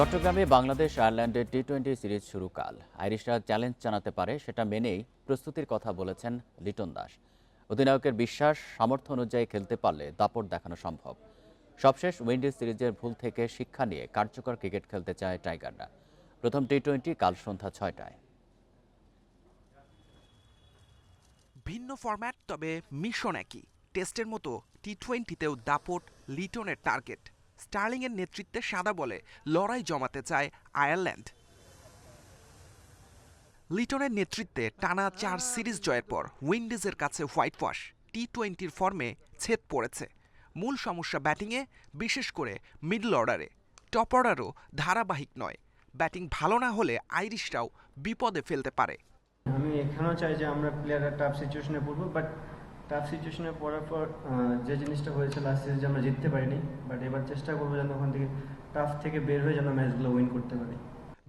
চট্টগ্রামে বাংলাদেশ আয়ারল্যান্ডের T twenty series শুরু কাল আইরিশরা চ্যালেঞ্জ জানাতে পারে, সেটা মেনেই প্রস্তুতির কথা বলেছেন লিটন দাস। অধিনায়কের বিশ্বাস, সামর্থ্য অনুযায়ী খেলতে পারলে দাপট দেখানো সম্ভব। সবশেষ উইন্ডিজ সিরিজের ভুল থেকে শিক্ষা নিয়ে কার্যকর ক্রিকেট খেলতে চায় টাইগাররা। প্রথম টি টোয়েন্টি কাল সন্ধ্যা ছয়টায়। ভিন্ন ফরম্যাট, তবে মিশন একই। টেস্টের মতো টি টোয়েন্টিতেও দাপট লিটনের টার্গেট। স্টার্লিংয়ের নেতৃত্বে সাদা বলে লড়াই জমাতে চায় আয়ারল্যান্ড। লিটনের নেতৃত্বে টানা চার সিরিজ জয়ের পর উইন্ডিজের কাছে হোয়াইট ওয়াশ টি টোয়েন্টির ফর্মে ছেদ পড়েছে। মূল সমস্যা ব্যাটিংয়ে, বিশেষ করে মিডল অর্ডারে। টপ অর্ডারও ধারাবাহিক নয়। ব্যাটিং ভালো না হলে আইরিশরাও বিপদে ফেলতে পারে। আমি এখানেও চাই যে আমরা প্লেয়াররা টাফ সিচুয়েশনে পড়ব বাট টাফ সিচুয়েশনে পড়ার পর যে জিনিসটা হয়েছে লাস্ট সিরিজে আমরা জিততে পারিনি বাট এবার চেষ্টা করব যেন ওখান থেকে টাফ থেকে বের হয়ে যেন ম্যাচগুলো উইন করতে পারি।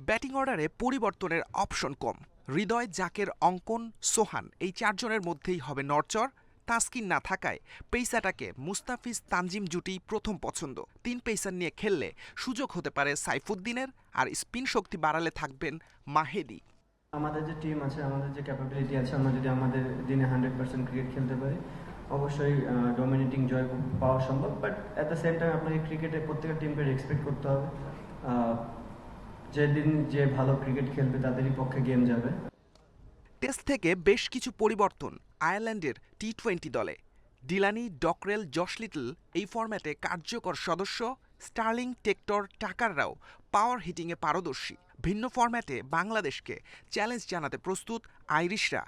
ব্যাটিং অর্ডারে পরিবর্তনের অপশন কম। হৃদয়, জাকের, অঙ্কন, সোহান, এই চারজনের মধ্যেই হবে নরচর তাস্কিন না থাকায় পেইসাটাকে মুস্তাফিজ, তানজিম জুটি প্রথম পছন্দ। তিন পেসার নিয়ে খেললে সুযোগ হতে পারে সাইফুদ্দিনের, আর স্পিন শক্তি বাড়ালে থাকবেন মাহেদি। আমাদের যে টিম আছে, আমাদের যে ক্যাপাবিলিটি আছে, আমরা যদি আমাদের দিনে হান্ড্রেড পার্সেন্ট ক্রিকেট খেলতে পারি, অবশ্যই ডমিনেটিং জয় পাওয়া সম্ভব। But at the same time আপনাকে ক্রিকেটে প্রত্যেকটা টিমকে রেসপেক্ট করতে হবে। যেদিন যে ভালো ক্রিকেট খেলবে, তাদেরই পক্ষে গেম যাবে। টেস্ট থেকে বেশ কিছু পরিবর্তন আয়ারল্যান্ডের টি টোয়েন্টি দলে। ডিলানি, ডকরেল, জশ লিটল এই ফরম্যাটে কার্যকর সদস্য স্টার্লিং, টেক্টর, টাকাররাও পাওয়ার হিটিংয়ে পারদর্শী। ভিন্ন ফরম্যাটে বাংলাদেশকে চ্যালেঞ্জ জানাতে প্রস্তুত আইরিশরা।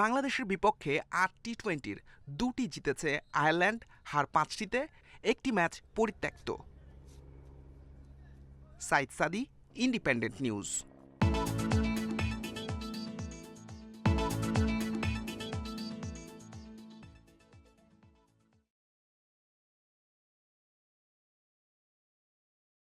বাংলাদেশের বিপক্ষে আট টি টোয়েন্টির দুটি জিতেছে আয়ারল্যান্ড, হার পাঁচটিতে একটি ম্যাচ পরিত্যক্ত। Saeed Sadi, Independent News.